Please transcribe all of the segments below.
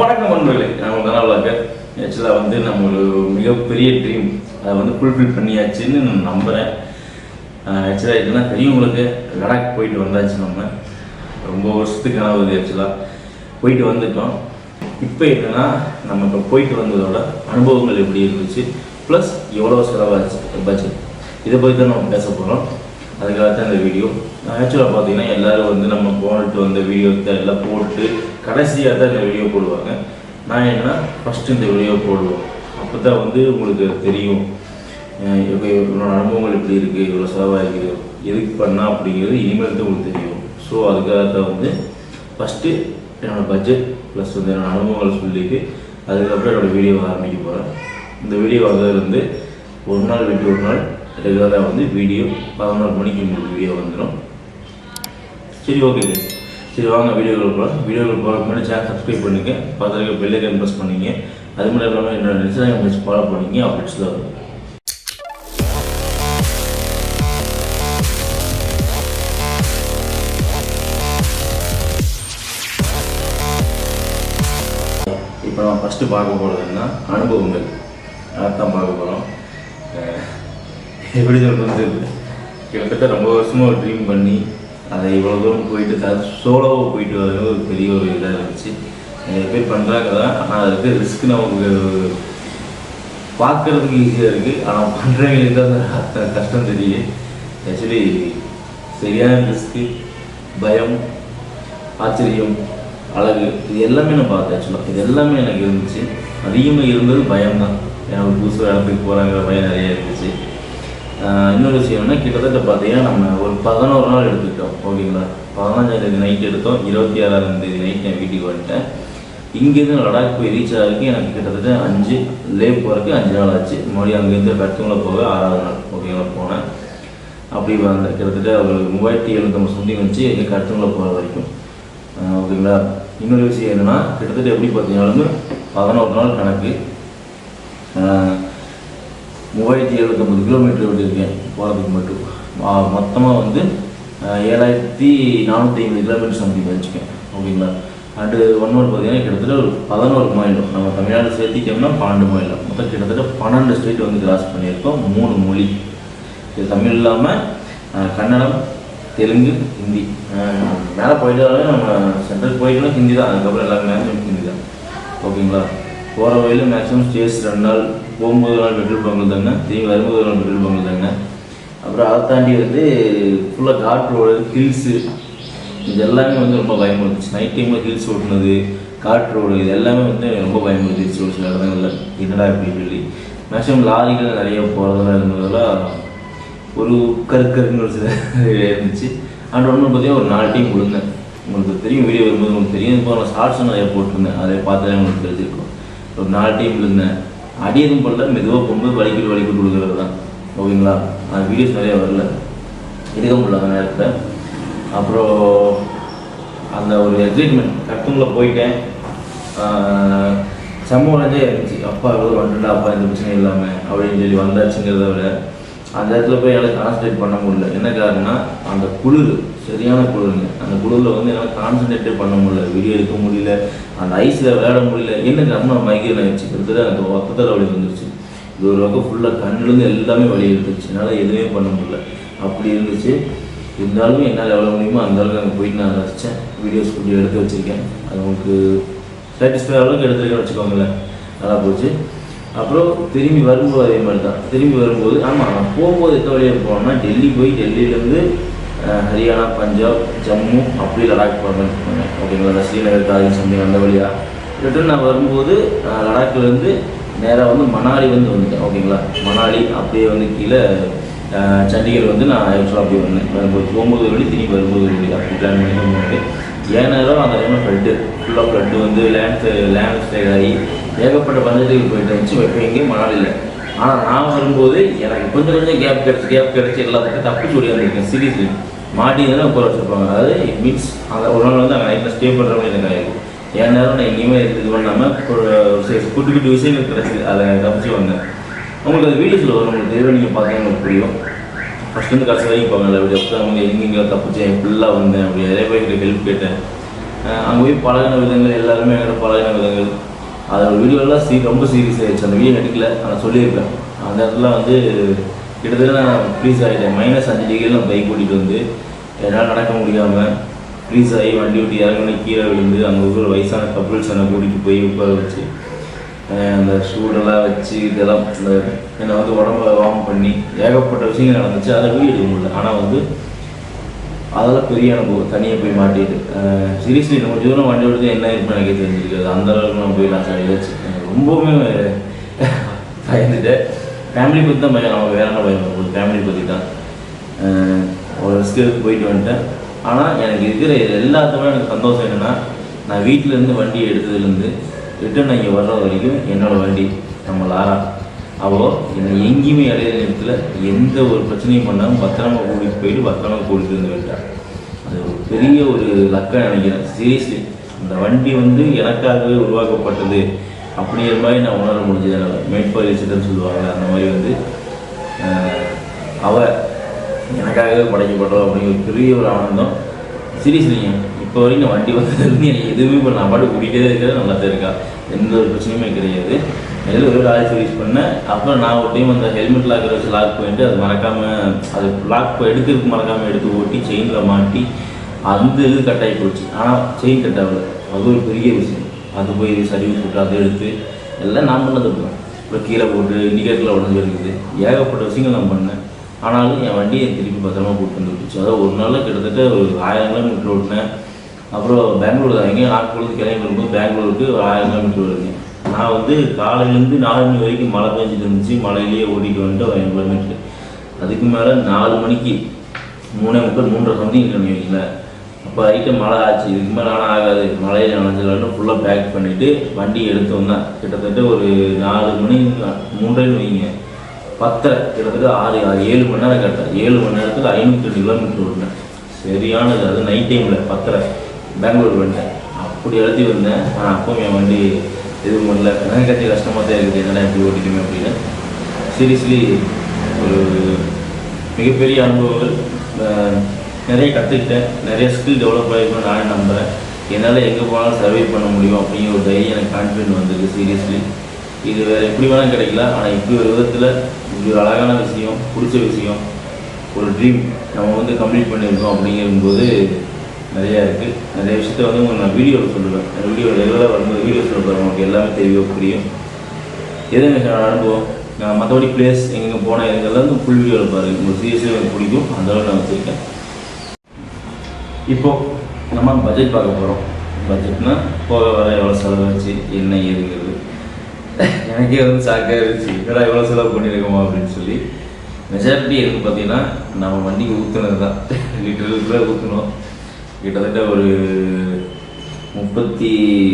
வணக்கம் நண்பர்களே நான் உங்கள் நல்லா ஆக்சுவலாக வந்து நம்ம ஒரு மிகப்பெரிய ட்ரீம் அதை வந்து ஃபுல்ஃபில் பண்ணியாச்சுன்னு நான் நம்புகிறேன் ஆக்சுவலாக இதுனா பெரியவங்களுக்கு லடாக் போயிட்டு வந்தாச்சு நம்ம. ரொம்ப வருஷத்துக்கு ஒரு ஆக்சுவலாக போயிட்டு வந்துட்டோம். இப்போ என்னென்னா நம்ம இப்போ போயிட்டு வந்ததோட அனுபவங்கள் எப்படி இருந்துச்சு? ப்ளஸ் எவ்வளோ செலவாச்சு பட்ஜெட் இதை பற்றி தான் நம்ம பேச போகிறோம் அதுக்காக தான் இந்த வீடியோ ஆக்சுவலாக பார்த்தீங்கன்னா எல்லோரும் வந்து நம்ம போனிட்டு வந்த வீடியோ எல்லாம் போட்டு கடைசியாக தான் இந்த வீடியோ போடுவாங்க. நான் என்னன்னா ஃபஸ்ட்டு இந்த வீடியோ போடுவோம். அப்போ தான் வந்து உங்களுக்கு தெரியும். இவ்வளோ அனுபவங்கள் எப்படி இருக்குது இவ்வளோ செலவாகிருக்கு. எதுக்கு பண்ணால் அப்படிங்கிறது இனிமேல் தான் உங்களுக்கு தெரியும். ஸோ அதுக்காக தான் வந்து ஃபஸ்ட்டு என்னோடய பட்ஜெட் ப்ளஸ் வந்து என்னோடய அனுபவங்களை சொல்லிட்டு அதுக்கப்புறம் என்னோட வீடியோ ஆரம்பிக்க போகிறேன் இந்த வீடியோ வந்ததுலேருந்து ஒரு நாள் விட்டு ஒரு நாள் ரெகுலராக வந்து வீடியோ பதினோரு மணிக்கு உங்களுக்கு வீடியோ வந்துடும் சரி ஓகே சரி வாங்க வீடியோக்கள் போகலாம் வீடியோக்கள் போகிறதுக்கு முன்னாடி சேனல் சப்ஸ்கிரைப் பண்ணுங்க. பக்கத்தில் பெல்லைக்கன் ப்ரெஸ் பண்ணிங்க. அது மட்டும் இல்லாமல் என்னோட இன்ஸ்டாகிராம் பேஜ் ஃபாலோ பண்ணீங்க. அப்டேட்ஸில் வரும். இப்போ நம்ம ஃபஸ்ட்டு பார்க்க போகிறதுன்னா அனுபவங்கள். அதான் பார்க்க போகிறோம் எப்படி சொல்கிறது கிட்டத்தட்ட ரொம்ப வருஷமாக ஒரு ட்ரீம் பண்ணி அதை இவ்வளோ தூரம் போயிட்டு அது சோலோவாக போயிட்டு வரது ஒரு பெரிய ஒரு இதாக இருந்துச்சு. நிறைய பேர் பண்ணுறாங்க தான் ஆனால் அதுக்கு ரிஸ்க் நமக்கு பார்க்குறதுக்கு ஈஸியாக இருக்குது ஆனால் பண்ணுறவங்களுக்கு தான் கஷ்டம் தெரியுது ஆக்சுவலி சரியான ரிஸ்க்கு பயம் ஆச்சரியம் அழகு இது எல்லாமே நான் பார்த்தேன் ஆக்சுவலாக இது எல்லாமே எனக்கு இருந்துச்சு. அதிகமாக இருந்தது பயம் தான் ஏன்னா ஒரு வேலை இடத்துக்கு போகிறாங்கிற பயம் நிறைய இருந்துச்சு. இன்னொரு விஷயம் என்ன கிட்டத்தட்ட பார்த்தீங்கன்னா நம்ம ஒரு பதினோரு நாள் எடுத்துக்கிட்டோம். ஓகேங்களா? பதினஞ்சாம் தேதி நைட் எடுத்தோம். இருபத்தி ஆறாம் தேதி நைட் நான் வீட்டுக்கு வந்துட்டேன். இங்கேருந்து லடாக் போய் ரீச் ஆகிறதுக்கு எனக்கு கிட்டத்தட்ட அஞ்சு லே போகிறதுக்கு அஞ்சு நாள் ஆச்சு. மறுபடியும் அங்கேருந்து கட்டுங்களை போக ஆறாவது நாள் ஓகேங்களா போனேன். அப்படி வந்த கிட்டத்தட்ட ஒரு மூவாயிரத்தி எழுநூத்தம்பது சம்திங் வச்சு எங்கள் கருத்துங்களை போகிற வரைக்கும். ஓகேங்களா? இன்னொரு விஷயம் என்னென்னா கிட்டத்தட்ட எப்படி பார்த்தீங்கன்னாலும் பதினோரு நாள் கணக்கு. மூவாயிரத்தி எழுபத்தொம்பது கிலோமீட்டர் ஓட்டியிருக்கேன் போகிறதுக்கு மட்டும். மொத்தமாக வந்து ஏழாயிரத்தி நானூற்றி ஐம்பது கிலோமீட்டர் சம்திங் வச்சுக்கேன். ஓகேங்களா? அண்டு ஒன் மோர் பார்த்தீங்கன்னா கிட்டத்தட்ட ஒரு பதினோரு மாநிலம் நம்ம தமிழ்நாடு சேர்த்திட்டோம்னா பன்னெண்டு மாநிலம் மொத்தம் கிட்டத்தட்ட பன்னெண்டு ஸ்டேட் வந்து கிராஸ் பண்ணியிருக்கோம். மூணு மொழி. இது தமிழ் இல்லாமல் கன்னடம் தெலுங்கு ஹிந்தி. மேலே போயிட்டாலே நம்ம சென்ட்ரல் போயிட்டோம்னா ஹிந்தி தான். அதுக்கப்புறம் எல்லாமே ஹிந்தி தான். ஓகேங்களா? போகிற வழியில் மேக்ஸிமம் ஸ்டேஸ் ரெண்டு நாள் போகும்போது நாள் பெட்ரோல் பங்கு தாங்க திரும்பி வரும்போது ஒரு நாள் பெட்ரோல் பங்கு தாங்க. அப்புறம் அதை தாண்டி வந்து ஃபுல்லாக காட் ரோடு ஹில்ஸு இது எல்லாமே வந்து ரொம்ப பயமுறுத்துச்சு நைட் டைமில் ஹில்ஸ் ஓட்டுனது காட் ரோடு இது எல்லாமே வந்து ரொம்ப பயமுறுத்துச்சு ஒரு சில இடங்களில். என்னடா இப்படி சொல்லி. மேக்ஸிமம் லாரிகள் நிறைய போகிறதெல்லாம் இருந்ததெல்லாம் ஒரு கருக்கருன்னு ஒரு சில இருந்துச்சு. அண்ட் ஒன்று பார்த்தீங்கன்னா ஒரு நாலு டீம் விழுந்தேன் உங்களுக்கு தெரியும் வீடியோ வரும்போது உங்களுக்கு தெரியும். இப்போ நான் ஷார்ட்ஸ் நிறைய போட்டிருந்தேன். அதை பார்த்தாலே உங்களுக்கு தெரிஞ்சிருக்கும். ஒரு நாலு டீம் விழுந்தேன் அடி எதுவும் பண்ணல மெதுவாக போகும்போது வலிக்கு வலிக்கு கொடுக்குறது தான் ஓகேங்களா? அந்த வீடியோஸ் நிறைய வரல. எடுக்க முடியல அந்த நேரத்தில் அப்புறம் அந்த ஒரு எக்ஸைட்மெண்ட் கட்டுங்களை போயிட்டேன். ஆஹ் செம்ம உடஞ்சே இருந்துச்சு. அப்பா எவ்வளோ வந்துட்டா அப்பா இந்த பிரச்சனை இல்லாமல் அப்படின்னு சொல்லி வந்தாச்சுங்கிறத விட அந்த இடத்துல போய் என்னால் கான்சன்ட்ரேட் பண்ண முடியல. என்ன காரணம்னா அந்த குளிர் சரியான குளிருங்க. அந்த குளிரில் வந்து என்னால் கான்சன்ட்ரேட்டே பண்ண முடியல. வீடியோ எடுக்க முடியல. அந்த ஐஸில் விளையாட முடியல. என்ன காரணம் மைக்ரேன் ஆயிடுச்சு. கிட்டத்தட்ட அந்த ஒத்தத்தில் வழி வந்துருச்சு. இது ஒரு பக்கம் ஃபுல்லாக கண்ணுலேருந்து எல்லாமே வழி இருந்துச்சு என்னால் எதுவுமே பண்ண முடியல. அப்படி இருந்துச்சு. இருந்தாலும் என்னால் எவ்வளோ முடியுமோ அந்த அளவுக்கு அங்கே போயிட்டு நான் ரசித்தேன் வீடியோஸ் கொஞ்சம் எடுத்து வச்சுருக்கேன். அது உங்களுக்கு சாட்டிஸ்ஃபை அளவுக்கு எடுத்துருக்கேன்னு வச்சுக்கோங்களேன். நல்லா போச்சு. அப்புறம் திரும்பி வரும்போது அதே மாதிரி தான் திரும்பி வரும்போது ஆமாம் நான் போகும்போது எந்த வழியாக போனோம்னா டெல்லி போய் டெல்லியிலேருந்து ஹரியானா பஞ்சாப் ஜம்மு அப்படி லடாக் போகிறேன்னு ஓகேங்களா? ஸ்ரீநகர் தாஜி சம்திங் அந்த வழியாக ரிட்டர்ன் நான் வரும்போது லடாக்லேருந்து நேராக வந்து மணாலி வந்து வந்துட்டேன். ஓகேங்களா? மணாலி அப்படியே வந்து கீழே சண்டிகர் வந்து நான் ஆக்சுவலாக அப்படி வந்தேன். வரும்போது போகும்போது வழி திரும்பி வரும்போது வழி அப்படி பிளான் பண்ணி போகும்போது ஏன் நேரம் அந்த டைமில் ஃப்ளட்டு ஃபுல்லாக ஃப்ளட்டு வந்து லேண்ட் லேண்ட் ஸ்டைல் ஆகி ஏகப்பட்ட பஞ்சத்துக்கு போயிட்டு இருந்துச்சு இப்போ எங்கேயும் மணாலியில் ஆனால் நான் வரும்போது எனக்கு கொஞ்சம் கொஞ்சம் கேப் கிடச்சி கேப் கிடச்சி எல்லாத்துக்கும் தப்பிச்சு ஓடியாந்துருக்கேன் சீரியஸ்லி மாட்டிங்கன்னா உட்கார வச்சுருப்பாங்க. அதாவது இட் மீன்ஸ் அந்த ஒரு நாள் வந்து அங்கே நைட்டில் ஸ்டே பண்ணுறவங்க எனக்கு ஆயிருக்கு என் நேரம் நான் எங்கேயுமே இது பண்ணாமல் ஒரு சரி குட்டி குட்டி விஷயங்கள் கிடச்சி அதை தப்பிச்சு வந்தேன். உங்களுக்கு அது வீடியோஸில் வரும். உங்களுக்கு தேவை நீங்கள் பார்த்தீங்கன்னா உங்களுக்கு புரியும். ஃபஸ்ட்டு வந்து கடைசி வரைக்கும் போவாங்கல்ல வீடியோ அப்போ அவங்க எங்கெங்கே தப்பிச்சேன் ஃபுல்லாக வந்தேன் அப்படி நிறைய பேருக்கு ஹெல்ப் கேட்டேன். அங்கே போய் பழகின விதங்கள் எல்லாருமே என்கிட்ட பழகின விதங்கள். அதோட வீடியோலாம் சீ ரொம்ப சீரியஸ் ஆயிடுச்சு. அந்த வீடியோ எடுக்கல. நான் சொல்லியிருப்பேன் அந்த இடத்துல வந்து கிட்டத்தட்ட நான் ஃப்ரீஸ் ஆகிட்டேன் மைனஸ் அஞ்சு டிகிரியில் நான் பைக் ஓட்டிட்டு வந்து என்னால் நடக்க முடியாமல் ஃப்ரீஸ் ஆகி வண்டி விட்டு இறங்கினே கீழே விழுந்து அங்கே இருக்கிற வயசான கப்புள்ஸ் என்னை கூட்டிகிட்டு போய் உட்கார வச்சு அந்த ஷூடெல்லாம் வச்சு இதெல்லாம் என்னை வந்து உடம்ப வார்ம் பண்ணி ஏகப்பட்ட விஷயங்கள் நடந்துச்சு. அதை வீடியோ எடுக்க முடியல. ஆனால் வந்து அதெல்லாம் பெரிய அனுபவம். தனியாக போய் மாட்டிட்டு சீரியஸ்லி நம்ம தூரம் வண்டி விடுறது என்ன இருக்குன்னு எனக்கே தெரிஞ்சிருக்காது அந்த அளவுக்கு நான் போய் நான் சரியாச்சு ரொம்பவுமே பயந்துட்டேன். ஃபேமிலி பற்றி தான் பயம். நம்ம வேற என்ன பயம்? ஒரு ஃபேமிலி பற்றி தான். ஒரு ரிஸ்க்கு போயிட்டு வந்துட்டேன். ஆனால் எனக்கு இருக்கிற எல்லாத்துக்குமே எனக்கு சந்தோஷம் என்னென்னா நான் வீட்டிலேருந்து வண்டி எடுத்ததுலேருந்து ரிட்டர்ன் இங்கே வர்ற வரைக்கும் என்னோடய வண்டி நம்ம லாரா அவள் என்னை எங்கேயுமே அடைய நேரத்தில் எந்த ஒரு பிரச்சனையும் பண்ணாமல் பத்திரமா கூட்டிகிட்டு போயிட்டு பத்திரமா கூட்டிகிட்டு வந்து விட்டான் அது ஒரு பெரிய ஒரு லக்காக நினைக்கிறேன். சீரியஸ்லி அந்த வண்டி வந்து எனக்காகவே உருவாக்கப்பட்டது. அப்படிங்கிற மாதிரி நான் உணர முடிஞ்சது. என்னால் மேட்பாய் வச்சுட்டுன்னு சொல்லுவாங்க அந்த மாதிரி வந்து அவள் அவ எனக்காகவே படைக்கப்பட்டோம் அப்படிங்கிற ஒரு பெரிய ஒரு ஆனந்தம். சீரியஸ்லிங்க இப்போ வரைக்கும் நான் வண்டி வந்ததுலேருந்து எனக்கு எதுவுமே இப்போ நான் பாட்டு கூட்டிகிட்டே இருக்கிறது நல்லா தான் இருக்கா. எந்த ஒரு பிரச்சனையுமே கிடையாது. அதில் ஒரு ஆயில் சர்வீஸ் பண்ணேன் அப்புறம் நான் ஒரு டைம் அந்த ஹெல்மெட் லாக்கர் வச்சு லாக் போயிட்டு அது மறக்காமல் அது லாக் எடுக்கிறதுக்கு மறக்காமல் எடுத்து ஓட்டி செயினில் மாட்டி அந்த இது கட் போச்சு ஆனால் செயின் கட் ஆகல அது ஒரு பெரிய விஷயம் அது போய் சர்வீஸ் விட்டு அதை எடுத்து எல்லாம் நான் பண்ணது தான் இப்போ கீழே போட்டு இண்டிகேட்டரில் உடஞ்சி இருக்குது ஏகப்பட்ட விஷயங்கள் நான் பண்ணேன் ஆனாலும் என் வண்டியை திருப்பி பத்திரமா கூப்பிட்டு வந்து விட்டுச்சு அதாவது ஒரு நாளில் கிட்டத்தட்ட ஒரு ஆயிரம் கிலோமீட்டர் ஓட்டினேன் அப்புறம் பெங்களூர் தான் எங்கேயும் நாட்களுக்கு கிளம்பி வரும்போது பெங்களூருக்கு ஒரு ஆயிரம் கிலோமீட்டர் வருங்க நான் வந்து காலையிலேருந்து நாலு மணி வரைக்கும் மழை பெஞ்சிட்டு இருந்துச்சு. மழையிலேயே ஓடிட்டு வந்துட்டு ஒரு ஆயிரம் கிலோமீட்டர் அதுக்கு மேலே நாலு மணிக்கு மூணே முப்பது மூன்றரை சம்திங் வைங்களேன். அப்போ ஐட்டம் மழை ஆச்சு. இதுக்கு மேலே ஆனால் ஆகாது. மழையில் நனைஞ்சலான்னு ஃபுல்லாக பேக் பண்ணிவிட்டு வண்டி எடுத்து கிட்டத்தட்ட ஒரு நாலு மணி மூன்றரைன்னு வைங்க. பத்தரை கிட்டத்தட்ட ஆறு ஆறு ஏழு மணி நேரம் கட்டேன் ஏழு மணி நேரத்துக்கு ஐநூற்றி ரெண்டு கிலோமீட்டர் ஓடினேன். சரியானது. அது நைட் டைமில் பத்தரை. பெங்களூர் வந்தேன். அப்படி எழுதி வந்தேன். ஆனால் அப்போ என் வண்டி எதுவும் பண்ணல. எனக்கு கட்சி கஷ்டமாக தான் இருக்குது. என்னடா இப்படி ஓட்டிட்டுமே அப்படின்னு. சீரியஸ்லி ஒரு மிகப்பெரிய அனுபவங்கள். நிறைய கற்றுக்கிட்டேன் நிறைய ஸ்கில் டெவலப் ஆகிருக்கும் நானே நம்புகிறேன் என்னால் எங்கே போனாலும் சர்வை பண்ண முடியும் அப்படிங்கிற ஒரு தைரியம் எனக்கு கான்ஃபிடென்ட் வந்திருக்கு சீரியஸ்லி இது வேறு எப்படி வேணாலும் கிடைக்கல. ஆனால் இப்படி ஒரு விதத்தில் இப்படி ஒரு அழகான விஷயம் பிடிச்ச விஷயம் ஒரு ட்ரீம் நம்ம வந்து கம்ப்ளீட் பண்ணியிருக்கோம் அப்படிங்கும்போது நிறையா இருக்குது நிறைய விஷயத்த வந்து உங்களுக்கு நான் வீடியோவில் சொல்லுவேன். வீடியோ ரெகுலராக வரும்போது வீடியோ சொல்ல சொல்லுவேன் உங்களுக்கு எல்லாமே தெரியும் புரியும். எது எனக்கு அனுபவம்? நான் மற்றபடி பிளேஸ் எங்கெங்கே போனேன் இதெல்லாம் வந்து ஃபுல் வீடியோவில் பாருங்க. உங்களுக்கு சீரியஸாக எனக்கு பிடிக்கும். அந்த அளவு நான் வச்சுருக்கேன். இப்போ நம்ம பட்ஜெட் பார்க்க போகிறோம் பட்ஜெட்னா போக வர எவ்வளோ செலவாச்சு என்ன ஏதுங்கிறது. எனக்கே வந்து சாக்காக இருந்துச்சு. இதெல்லாம் எவ்வளோ செலவு பண்ணியிருக்கோமா அப்படின்னு சொல்லி. மெஜாரிட்டி எதுன்னு பார்த்தீங்கன்னா நம்ம வண்டிக்கு ஊற்றுனது தான் லிட்டருக்கு ஊற்றுனோம் கிட்டத்தட்ட ஒரு முப்பத்தி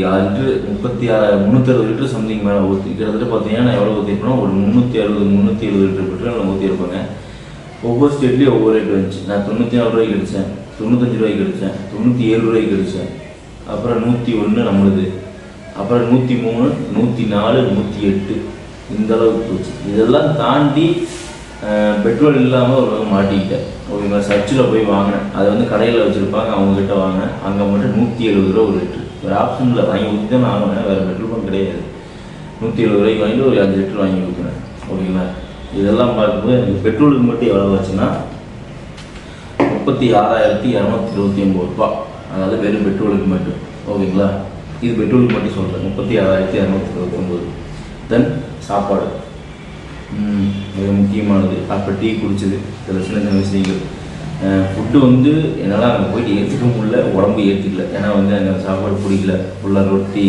ஆறு லிட்டரு முப்பத்தி ஆறு முந்நூற்றி அறுபது லிட்டர் சம்திங் மேலே ஊற்றி கிட்டத்தட்ட பார்த்தீங்கன்னா நான் எவ்வளோ ஊற்றிருப்பேன் ஒரு முந்நூற்றி அறுபது முந்நூற்றி எழுபது லிட்டர் பெட்ரோல் நான் ஊற்றிருப்பேங்க ஒவ்வொரு ஸ்டேட்லேயும் ஒவ்வொரு ரேட் வந்துச்சு. நான் தொண்ணூற்றி நாலு ரூபாய்க்கு அடித்தேன் தொண்ணூத்தஞ்சு ரூபாய்க்கு அடித்தேன் தொண்ணூற்றி ஏழு ரூபாய்க்கு அடித்தேன் அப்புறம் நூற்றி ஒன்று நம்மளுது. அப்புறம் நூற்றி மூணு நூற்றி நாலு நூற்றி எட்டு. இந்த அளவுக்கு போச்சு. இதெல்லாம் தாண்டி பெட்ரோல் இல்லாமல் ஒரு பக்கம் மாட்டிக்கிட்டேன். ஓகேங்களா? சர்ச்சில் போய் வாங்கினேன். அதை வந்து கடையில் வச்சுருப்பாங்க அவங்கக்கிட்ட வாங்கினேன். அங்கே மட்டும் நூற்றி எழுபது ரூபா ஒரு லிட்டரு. ஒரு ஆப்ஷனில் வாங்கி ஊற்றி தான் நான் வாங்கினேன் வேறு பெட்ரோல் பங்க் கிடையாது. நூற்றி எழுபது ரூபாய்க்கு வாங்கிட்டு ஒரு அஞ்சு லிட்டர் வாங்கி ஊற்றுனேன் ஓகேங்களா? இதெல்லாம் பார்க்கும்போது எனக்கு பெட்ரோலுக்கு மட்டும் எவ்வளோ ஆச்சுன்னா முப்பத்தி ஆறாயிரத்தி இரநூத்தி இருபத்தி ஒம்பது ரூபா. அதாவது வெறும் பெட்ரோலுக்கு மட்டும். ஓகேங்களா? இது பெட்ரோலுக்கு மட்டும் சொல்கிறேன் முப்பத்தி ஆறாயிரத்தி இரநூத்தி இருபத்தி ஒம்பது தென் சாப்பாடு. மிக முக்கியமானது. அப்போ டீ குடிச்சது சில சின்ன சின்ன விஷயங்கள். ஃபுட்டு வந்து என்னால் அங்கே போயிட்டு ஏற்றுக்க முடியல உடம்பு ஏற்றுக்கல ஏன்னா வந்து அங்கே சாப்பாடு பிடிக்கல ஃபுல்லாக ரொட்டி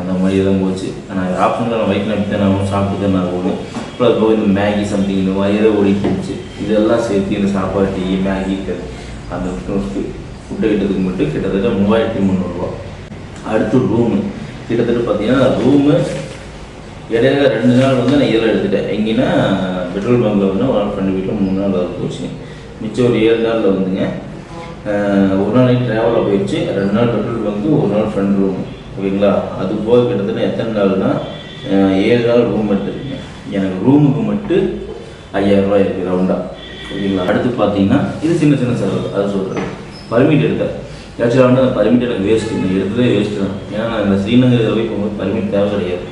அந்த மாதிரி தான் போச்சு. ஆனால் ஆப்ஷனில் நான் வயிற்று அப்படி தான் நான் சாப்பிட்டு தான் நான் போகணும் அப்புறம் அது போக இந்த மேகி சம்திங் இந்த மாதிரி ஏதோ ஓடிட்டு இருந்துச்சு இதெல்லாம் சேர்த்து இந்த சாப்பாடு டீ மேகி அந்த ஃபுட்டை கிட்டதுக்கு மட்டும் கிட்டத்தட்ட மூவாயிரத்தி முந்நூறுரூவா அடுத்து ரூமு கிட்டத்தட்ட பார்த்தீங்கன்னா ரூமு இடையில ரெண்டு நாள் வந்து நான் இதில் எடுத்துட்டேன். எங்கேன்னா பெட்ரோல் பங்கில் வந்து ஒரு நாள் ஃப்ரெண்டு வீட்டில் மூணு நாள் வர போச்சு. மிச்சம் ஒரு ஏழு நாளில் வந்துங்க. ஒரு நாளைக்கு ட்ராவலில் போயிடுச்சு. ரெண்டு நாள் பெட்ரோல் பங்கு ஒரு நாள் ஃப்ரெண்ட் ரூம் ஓகேங்களா? அது போக கிட்டத்தட்ட எத்தனை நாள்னா ஏழு நாள் ரூம் எடுத்துருக்கேன் எனக்கு ரூமுக்கு மட்டும் ஐயாயிரரூபா இருக்குது ரவுண்டாக ஓகேங்களா? அடுத்து பார்த்தீங்கன்னா இது சின்ன சின்ன செலவு அதை சொல்கிறேன் பர்மிட் எடுத்தேன். ஆக்சுவலாக வந்து அந்த பர்மிட் எனக்கு வேஸ்ட்டு எடுத்ததே வேஸ்ட்டு தான். ஏன்னா நான் இந்த ஸ்ரீநகர் போய் போகும்போது பர்மிட் தேவை கிடையாது.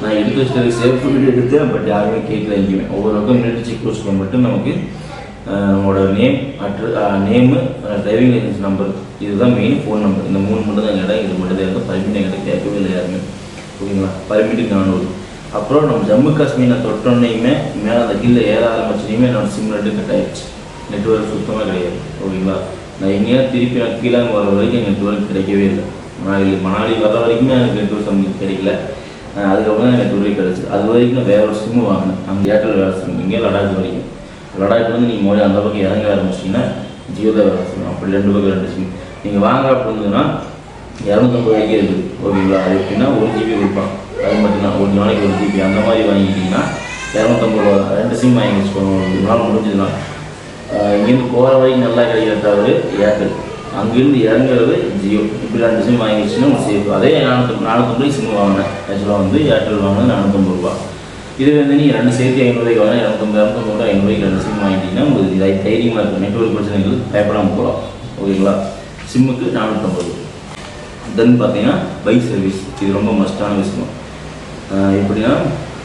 நான் எடுத்து வச்சது சேஃப் வீடியோ எடுத்தேன் பட் யாருமே கேட்கல எங்கேயுமே. ஒவ்வொரு பக்கம் மிலிட்டரி செக் போஸ்ட்டில் மட்டும் நமக்கு நம்மளோட நேம் அட்ரு நேமு டிரைவிங் லைசன்ஸ் நம்பர் இதுதான் மெயின் ஃபோன் நம்பர் இந்த மூணு மட்டும் தான் இடம் இது மட்டும் தான் இருக்குது பர்மிட் என்கிட்ட கேட்கவே இல்லை யாருமே. ஓகேங்களா பர்மிட்டு நானூறு. அப்புறம் நம்ம ஜம்மு காஷ்மீர் நான் தொட்டோன்னையுமே மேலே அந்த கீழே ஏற ஆரம்பிச்சனையுமே என்னோட சிம் நெட்டு கட் ஆயிடுச்சு நெட்ஒர்க் சுத்தமாக கிடையாது. ஓகேங்களா நான் எங்கேயா திருப்பி நான் கீழே வர வரைக்கும் நெட்ஒர்க் கிடைக்கவே இல்லை. மணாலி மணாலி வர வரைக்குமே எனக்கு நெட்ஒர்க் சம்திங் கிடைக்கல. அதுக்கப்புறம் தான் எனக்கு நெட்ஒர்க் கிடச்சி அது வரைக்கும் நான் வேற ஒரு சிம்மு வாங்கினேன். அங்கே ஏர்டெல் வேலை சிம் இங்கே லடாக் வரைக்கும். லடாக் வந்து நீங்கள் மொழி அந்த பக்கம் இறங்க ஆரம்பிச்சிட்டிங்கன்னா ஜியோ வேலை சிம் அப்படி ரெண்டு பக்கம் ரெண்டு சிம் நீங்கள் வாங்க அப்படின்னா இரநூத்தம்பது ரூபாய்க்கே இருக்குது. ஓகேங்களா அது எப்படின்னா ஒரு ஜிபி கொடுப்பான். அது மட்டும்தான் ஒரு நாளைக்கு ஒரு ஜிபி அந்த மாதிரி வாங்கிக்கிட்டிங்கன்னா இரநூத்தம்பது ரூபா ரெண்டு சிம் வாங்கி வச்சுக்கோங்க. ஒரு நாள் முடிஞ்சதுன்னா. இங்கேருந்து போகிற வரைக்கும் நல்லா கிடைக்கிற தவிர ஏர்டெல் அங்கேருந்து இறங்குறது ஜியோ. இப்படி ரெண்டு சிம் வாங்கிடுச்சுன்னா உங்களுக்கு சேஃப் அதே நானூற்றி நானூற்றம்பது சிம் வாங்கினேன். ஆக்சுவலாக வந்து ஏர்டெல் வாங்கினது நானூற்றம்பது ரூபா. இது வந்து நீங்கள் ரெண்டு சேர்த்து ஐநூறுரூவாய்க்கு வாங்கினா இரநூத்தம்பது இரநூத்தம்பது ரூபா ஐநூறுரூவாய்க்கு ரெண்டு சிம் வாங்கிட்டீங்கன்னா உங்களுக்கு இதாக தைரியமாக இருக்கும். நெட்ஒர்க் பிரச்சனைகள் பயப்படாமல் போகலாம். ஓகேங்களா? சிம்முக்கு நானூற்றம்பது தென் பார்த்தீங்கன்னா பைக் சர்வீஸ் இது ரொம்ப மஸ்டான விஷயம். எப்படின்னா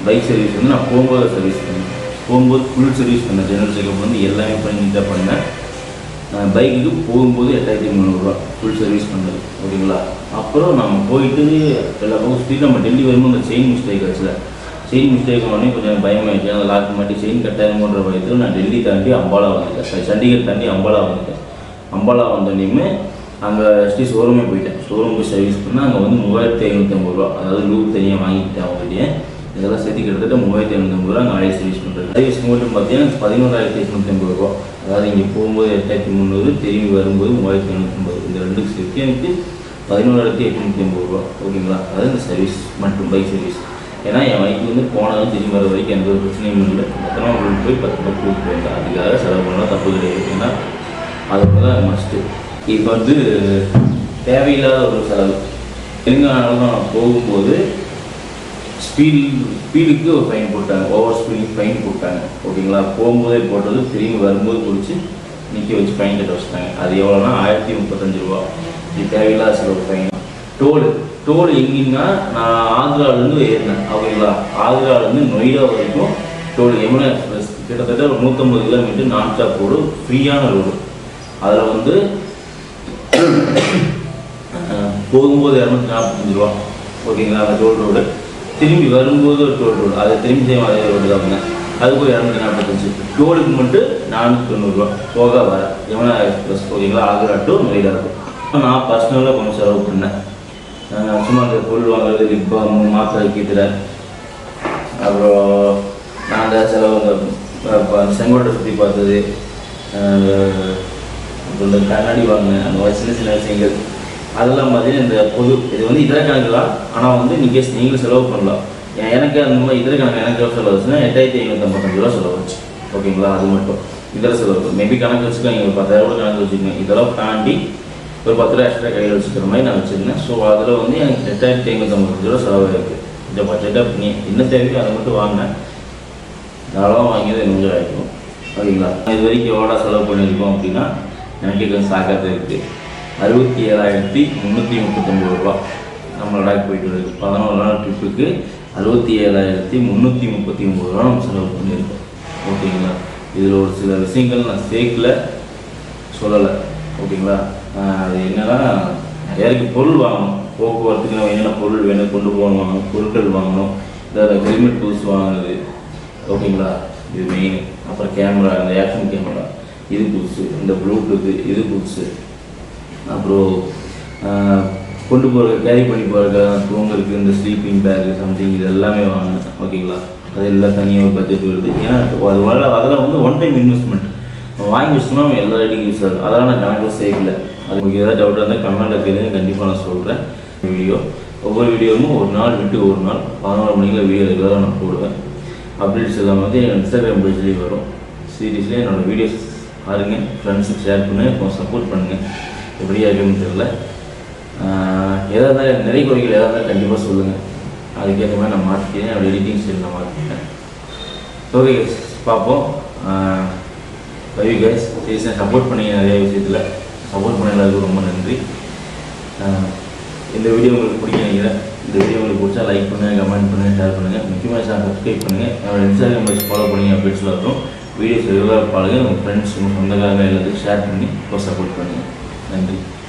பைக் சர்வீஸ் வந்து நான் போகும்போது சர்வீஸ் பண்ணேன். போகும்போது ஃபுல் சர்வீஸ் பண்ணேன். ஜெனரல் செக்அப் வந்து எல்லாமே பண்ணி நீட்டாக பண்ணேன். பைக்குக்கு போகும்போது எட்டாயிரத்தி முந்நூறுரூவா ஃபுல் சர்வீஸ் பண்ணது ஓகேங்களா? அப்புறம் நம்ம போயிட்டு எல்லா பக்கம் சுற்றி நம்ம டெல்லி வரும்போது அந்த செயின் மிஸ்டேக் ஆச்சுல. செயின் மிஸ்டேக் உடனே கொஞ்சம் பயமாயிடுச்சு. அந்த லாக் மாட்டி செயின் கட்டாயமோன்ற பயத்தில் நான் டெல்லி தாண்டி அம்பாலா வந்துட்டேன். சண்டிகர் தாண்டி அம்பாலா வந்துட்டேன். அம்பாலா வந்தோடனேயுமே அங்கே ஸ்ரீ ஷோரூமே போயிட்டேன். ஷோரூம் போய் சர்வீஸ் பண்ணால் அங்கே வந்து மூவாயிரத்தி ஐநூற்றம்பது ரூபா அதாவது லூப் தனியாக வாங்கிக்கிட்டேன் அவங்ககிட்டயே இதெல்லாம் சேர்த்து கிட்டத்தட்ட மூவாயிரத்தி ஐநூற்றம்பது ரூபா அங்கே ஆயில் சர்வீஸ் பண்ணுறது சர்வீஸ் மட்டும் பார்த்தீங்கன்னா பதினோராயிரத்தி எட்நூற்றம்பது ரூபா அதாவது இங்கே போகும்போது எட்டாயிரத்தி முந்நூறு திரும்பி வரும்போது மூவாயிரத்தி ஐநூற்றம்பது இந்த ரெண்டுக்கு சேர்த்து எனக்கு பதினோராயிரத்தி எட்நூற்றி ஐம்பது ரூபா. ஓகேங்களா? அதாவது இந்த சர்வீஸ் மற்றும் பைக் சர்வீஸ் ஏன்னா என் பைக் வந்து போனாலும் திரும்பி வர வரைக்கும் எந்த ஒரு பிரச்சனையும் இல்லை. மொத்தமாக உங்களுக்கு போய் பத்து பத்து கூப்பிட்டு போயிருந்தேன் அதுக்காக செலவு பண்ணலாம் தப்பு கிடையாது. ஏன்னா அது தான் மஸ்ட்டு இப்போ வந்து தேவையில்லாத ஒரு செலவு. தெலுங்கானாவில் நான் போகும்போது ஸ்பீடிங் ஸ்பீடுக்கு ஒரு ஃபைன் போட்டாங்க. ஓவர் ஸ்பீடிங் ஃபைன் போட்டாங்க. ஓகேங்களா போகும்போதே போட்டது திரும்பி வரும்போது பிடிச்சி நிற்க வச்சு ஃபைன் கட்ட வச்சுட்டாங்க. அது எவ்வளோனா ஆயிரத்தி முப்பத்தஞ்சு ரூபா. இது தேவையில்லாத செலவு ஃபைன் டோல். டோல் எங்கன்னா நான் ஆந்திராவிலேருந்து ஏறினேன். ஓகேங்களா? ஆந்திராவிலேருந்து நொய்டா வரைக்கும் டோல். யமுனா எக்ஸ்பிரஸ் கிட்டத்தட்ட ஒரு நூற்றம்பது கிலோமீட்டர் நான் ஸ்டாப் ரோடு ஃப்ரீயான ரோடு அதில் வந்து போகும்போது இரநூத்தி நாற்பத்தஞ்சு ரூபா. ஓகேங்களா? அந்த டோல் ரோடு திரும்பி வரும்போது ஒரு டோல் ரோடு அதை திரும்பி செய்ய அதே ரோடு தான் வந்தேன் அதுக்கு ஒரு இரநூத்தி நாற்பத்தஞ்சு டோலுக்கு மட்டும் நானூற்றி தொண்ணூறுரூவா போக வர. யமுனா எக்ஸ்பிரஸ் ஓகேங்களா ஆக்ரா டு நொய்டா இருக்கும். நான் பர்சனலாக கொஞ்சம் செலவு பண்ணேன். சும்மா அந்த பொருள் வாங்குறது லிப் பாம் மாத்திரை கீத்துற அப்புறம் நான் அந்த செலவு அந்த செங்கோட்டை சுற்றி பார்த்தது. அப்புறம் இந்த கண்ணாடி வாங்கினேன். அந்த மாதிரி சின்ன சின்ன விஷயங்கள் அதெல்லாம் பார்த்தீங்கன்னா இந்த பொது இது வந்து இதர கணக்கு தான். ஆனால் வந்து நீங்கள் நீங்களும் செலவு பண்ணலாம். எனக்கு அந்த மாதிரி இதர கணக்கு எனக்கு செலவு வச்சுன்னா எட்டாயிரத்தி ஐநூற்றம்பத்தஞ்சு ரூபா செலவு வச்சு ஓகேங்களா? அது மட்டும். இதர செலவு. மேபி கணக்கு வச்சுக்கோங்க ஒரு பத்தாயிரம் ரூபா கணக்கு வச்சுக்கோங்க இதெல்லாம் தாண்டி ஒரு பத்து ரூபா எக்ஸ்ட்ரா கையில் வச்சுக்கிற மாதிரி நான் வச்சுருந்தேன். ஸோ அதில் வந்து எனக்கு எட்டாயிரத்தி ஐநூற்றம்பத்தஞ்சு ரூபா செலவு இருக்குது இந்த பட்ஜெட்டாக பண்ணி என்ன தேவையோ அதை மட்டும் வாங்கினேன் தாராளமாக வாங்கியது கொஞ்சம் ஆகிடும் ஓகேங்களா? இது வரைக்கும் எவ்வளோ செலவு பண்ணியிருக்கோம் அப்படின்னா எனக்கு கொஞ்சம் சாக்கிறது இருக்குது அறுபத்தி ஏழாயிரத்தி முந்நூற்றி முப்பத்தொம்பது ரூபா. நம்ம லடாக் போயிட்டு வருது பதினோரு நாள் ட்ரிப்புக்கு அறுபத்தி ஏழாயிரத்தி முந்நூற்றி முப்பத்தி ஒம்பது ரூபா நம்ம செலவு பண்ணியிருக்கோம். ஓகேங்களா? இதில் ஒரு சில விஷயங்கள் நான் சேர்க்கல சொல்லலை. ஓகேங்களா? அது என்னென்னா நிறையாருக்கு பொருள் வாங்கணும். போக்குவரத்துக்கு நம்ம என்னென்ன பொருள் வேணும் கொண்டு போகணும் வாங்கணும் பொருட்கள் வாங்கணும். இந்த ஹெல்மெட் புதுசு வாங்குறது. ஓகேங்களா? இது மெயின் அப்புறம் கேமரா இந்த ஆக்ஷன் கேமரா. இது புதுசு. இந்த ப்ளூடூத்து இது புதுசு. அப்புறம் கொண்டு போகிற கேரி பண்ணி போகிற தூங்குறதுக்கு இந்த ஸ்லீப்பிங் பேக் சம்திங் இது எல்லாமே வாங்கினேன். ஓகேங்களா அது எல்லாம் தனியாக ஒரு பட்ஜெட் வருது. ஏன்னா அது வர அதெல்லாம் வந்து ஒன் டைம் இன்வெஸ்ட்மெண்ட் வாங்கி வச்சோம்னா எல்லா ஐடியும் யூஸ் ஆகும் அதெல்லாம் நான் கணக்கில் சேர்க்கல அது உங்களுக்கு ஏதாவது டவுட்டாக இருந்தால் கமெண்ட்டில் கேளுங்க. கண்டிப்பாக நான் சொல்கிறேன் வீடியோ ஒவ்வொரு வீடியோவும் ஒரு நாள் விட்டு ஒரு நாள் பதினோரு மணிக்குள்ள வீடியோ ரெகுலராக நான் போடுவேன். அப்டேட்ஸ் எல்லாம் வந்து என் இன்ஸ்டாகிராம் பேஜ்லேயும் வரும். சீரியஸ்லேயே என்னோடய வீடியோஸ் பாருங்கள் ஃப்ரெண்ட்ஸுக்கு ஷேர் பண்ணுங்கள் கொஞ்சம் சப்போர்ட் பண்ணுங்கள் எப்படி இருக்குன்னு தெரியல. ஆஹ் எதா இருந்தாலும் நிறைய குறைகள் எதா இருந்தாலும் கண்டிப்பாக சொல்லுங்கள் அதுக்கேற்ற மாதிரி நான் மாற்றிக்கிறேன் அப்படி எடிட்டிங் ஸ்டைல் நான் மாற்றிக்கிறேன் ஓகே பார்ப்போம். லவ் கைஸ் சீசன் சப்போர்ட் பண்ணீங்க நிறைய விஷயத்தில். சப்போர்ட் பண்ண எல்லாருக்கும் ரொம்ப நன்றி. இந்த வீடியோ உங்களுக்கு பிடிக்க நினைக்கிறேன். இந்த வீடியோ உங்களுக்கு பிடிச்சா லைக் பண்ணுங்கள் கமெண்ட் பண்ணுங்கள் ஷேர் பண்ணுங்கள் முக்கியமாக சேனல் சப்ஸ்கிரைப் பண்ணுங்கள் என்னோட இன்ஸ்டாகிராம் வச்சு ஃபாலோ பண்ணி அப்படின்னு வரும் வீடியோஸ் ரெகுலராக பாருங்கள் உங்கள் ஃப்ரெண்ட்ஸ் உங்கள் சொந்தக்காரங்க எல்லாத்தையும் ஷேர் பண்ணி சப்போர்ட் பண்ணுங்கள் நன்றி.